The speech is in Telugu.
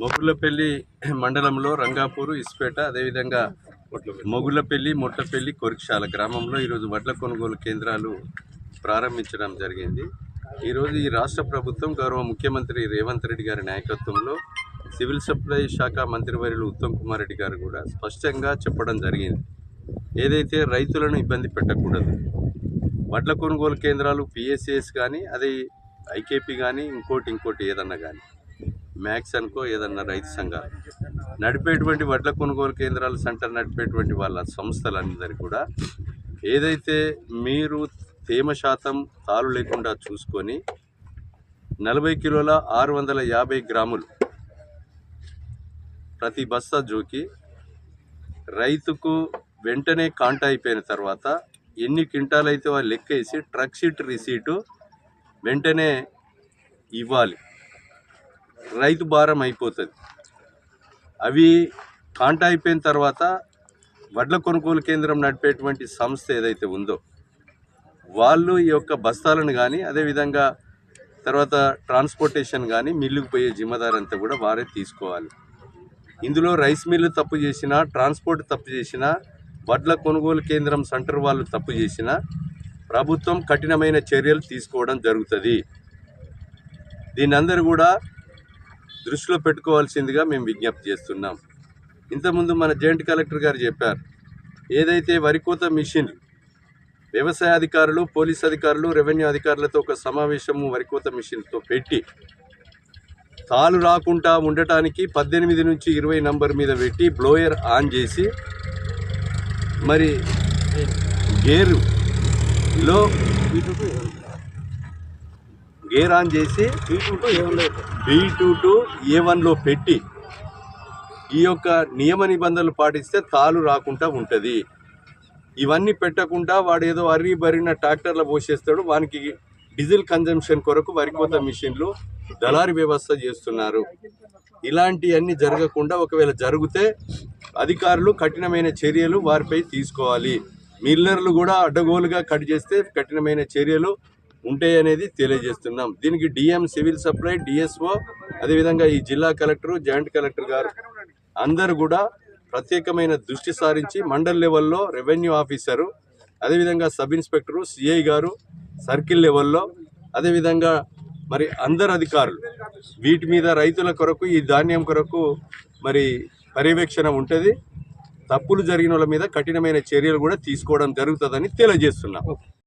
మొగుళ్ళపల్లి మండలంలో రంగాపూర్ ఇస్పేట అదేవిధంగా మొగుళ్ళపల్లి మొట్టపల్లి కొరిక్షాల గ్రామంలో ఈరోజు వడ్ల కొనుగోలు కేంద్రాలు ప్రారంభించడం జరిగింది. ఈరోజు ఈ రాష్ట్ర ప్రభుత్వం గౌరవ ముఖ్యమంత్రి రేవంత్ రెడ్డి గారి నాయకత్వంలో సివిల్ సప్లై శాఖ మంత్రివర్యులు ఉత్తమ్ కుమార్ రెడ్డి గారు కూడా స్పష్టంగా చెప్పడం జరిగింది. ఏదైతే రైతులను ఇబ్బంది పెట్టకూడదు వడ్ల కొనుగోలు కేంద్రాలు పిఎస్సిఎస్ కానీ అది ఐకేపీ కానీ ఇంకోటి ఇంకోటి ఏదన్నా కానీ మ్యాక్స్ అనుకో ఏదన్నా రైతు సంఘాలు నడిపేటువంటి వడ్ల కొనుగోలు కేంద్రాలు సెంటర్ నడిపేటువంటి వాళ్ళ సంస్థలందరి కూడా ఏదైతే మీరు తేమ శాతం తాలు లేకుండా చూసుకొని నలభై కిలోల ఆరు వందల యాభై గ్రాములు ప్రతి బస్తా జోకి రైతుకు వెంటనే కాంట అయిపోయిన తర్వాత ఎన్ని క్వింటాలు అయితే వాళ్ళు లెక్క వేసి ట్రక్ షీట్ రిసీటు వెంటనే ఇవ్వాలి. రైతు భారం అయిపోతుంది. అవి కాంట అయిపోయిన తర్వాత వడ్ల కొనుగోలు కేంద్రం నడిపేటువంటి సంస్థ ఏదైతే ఉందో వాళ్ళు ఈ యొక్క బస్తాలను కానీ అదేవిధంగా తర్వాత ట్రాన్స్పోర్టేషన్ కానీ మిల్లుకు పోయే జిమ్మదారు అంతా కూడా వారే తీసుకోవాలి. ఇందులో రైస్ మిల్లు తప్పు చేసినా ట్రాన్స్పోర్ట్ తప్పు చేసినా వడ్ల కొనుగోలు కేంద్రం సెంటర్ వాళ్ళు తప్పు చేసినా ప్రభుత్వం కఠినమైన చర్యలు తీసుకోవడం జరుగుతుంది. దీని అందరూ కూడా దృష్టిలో పెట్టుకోవాల్సిందిగా మేము విజ్ఞప్తి చేస్తున్నాం. ఇంతకుముందు మన జాయింట్ కలెక్టర్ గారు చెప్పారు ఏదైతే వరికోత మిషన్ వ్యవసాయ అధికారులు పోలీస్ అధికారులు రెవెన్యూ అధికారులతో ఒక సమావేశము వరికోత మిషన్తో పెట్టి తాలు రాకుండా ఉండటానికి పద్దెనిమిది నుంచి ఇరవై నంబర్ మీద పెట్టి బ్లోయర్ ఆన్ చేసి మరి గేరులో గేర్ ఆన్ చేసి బీ టూ టు ఏ వన్లో పెట్టి. ఈ యొక్క నియమ నిబంధనలు పాటిస్తే తాలు రాకుండా ఉంటుంది. ఇవన్నీ పెట్టకుండా వాడు ఏదో అర్రి బరిన ట్రాక్టర్లో పోసేస్తాడు. వానికి డీజిల్ కన్జంప్షన్ కొరకు వరికోత మిషన్లు దళారి వ్యవస్థ చేస్తున్నారు. ఇలాంటివన్నీ జరగకుండా ఒకవేళ జరిగితే అధికారులు కఠినమైన చర్యలు వారిపై తీసుకోవాలి. మిల్లర్లు కూడా అడ్డగోలుగా కట్ చేస్తే కఠినమైన చర్యలు ఉంటాయి అనేది తెలియజేస్తున్నాం. దీనికి డిఎం సివిల్ సప్లై డిఎస్ఓ అదేవిధంగా ఈ జిల్లా కలెక్టర్ జాయింట్ కలెక్టర్ గారు అందరూ కూడా ప్రత్యేకమైన దృష్టి సారించి మండల్ లెవెల్లో రెవెన్యూ ఆఫీసరు అదేవిధంగా సబ్ ఇన్స్పెక్టరు సిఐ గారు సర్కిల్ లెవెల్లో అదేవిధంగా మరి అందరు అధికారులు వీటి మీద రైతుల కొరకు ఈ ధాన్యం కొరకు మరి పర్యవేక్షణ ఉంటుంది. తప్పులు జరిగిన వాళ్ళ మీద కఠినమైన చర్యలు కూడా తీసుకోవడం జరుగుతుందని తెలియజేస్తున్నాం.